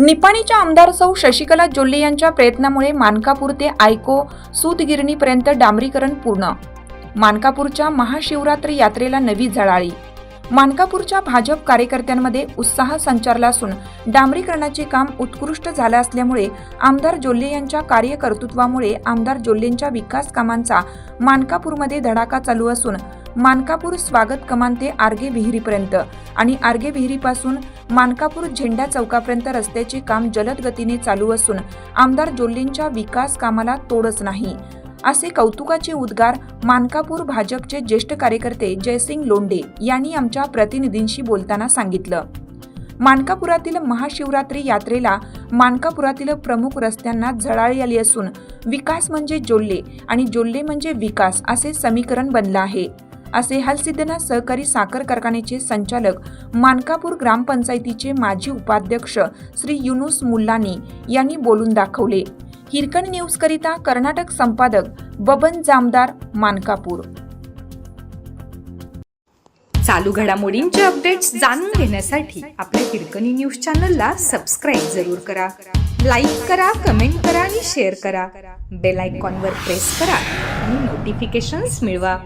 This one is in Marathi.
निपाणीच्या आमदार सौ शशिकला जोल्ले यांच्या प्रयत्नामुळे मानकापूर ते आयको सूतगिरणीपर्यंत डांबरीकरण पूर्ण. मानकापूरच्या महाशिवरात्री यात्रेला नवी झळाळी मानकापूरच्या भाजप कार्यकर्त्यांमध्ये उत्साह संचारला असून डांबरीकरणाचे काम उत्कृष्ट झालं असल्यामुळे आमदार जोल्ले यांच्या कार्यकर्तृत्वामुळे आमदार जोल्लेंच्या विकास कामांचा मानकापूरमध्ये धडाका चालू असून मानकापूर स्वागत कमान ते आर्गे विहिरीपर्यंत आणि आर्गे विहिरीपासून मानकापूर झेंडा चौकापर्यंत रस्त्याचे काम जलद गतीने चालू असून आमदार जोल्लेंच्या विकास कामाला तोडच नाही. असे कौतुकाचे उद्गार मानकापूर भाजपचे ज्येष्ठ कार्यकर्ते जयसिंग लोंढे यांनी आमच्या प्रतिनिधींशी बोलताना सांगितलं. मानकापुरातील महाशिवरात्री यात्रेला मानकापुरातील प्रमुख रस्त्यांना झळाळी आली असून विकास म्हणजे जोल्ले आणि जोल्ले म्हणजे विकास असे समीकरण बनलं आहे. असे हलसिद्धना सहकारी साखर कारखान्याचे संचालक मानकापूर ग्रामपंचायतीचे माजी उपाध्यक्ष श्री युनुस मुल्लानी यांनी बोलून दाखवले. हिरकण न्यूजकरिता कर्नाटक संपादक बबन जामदार मानकापूर. चालू घडामोडींचे अपडेट्स जाणून घेण्यासाठी आपल्या हिरकणी न्यूज चॅनलला सबस्क्राईब जरूर करा. लाईक करा कमेंट करा आणि शेअर करा. बेल आयकॉनवर प्रेस करा आणि नोटिफिकेशन्स मिळवा.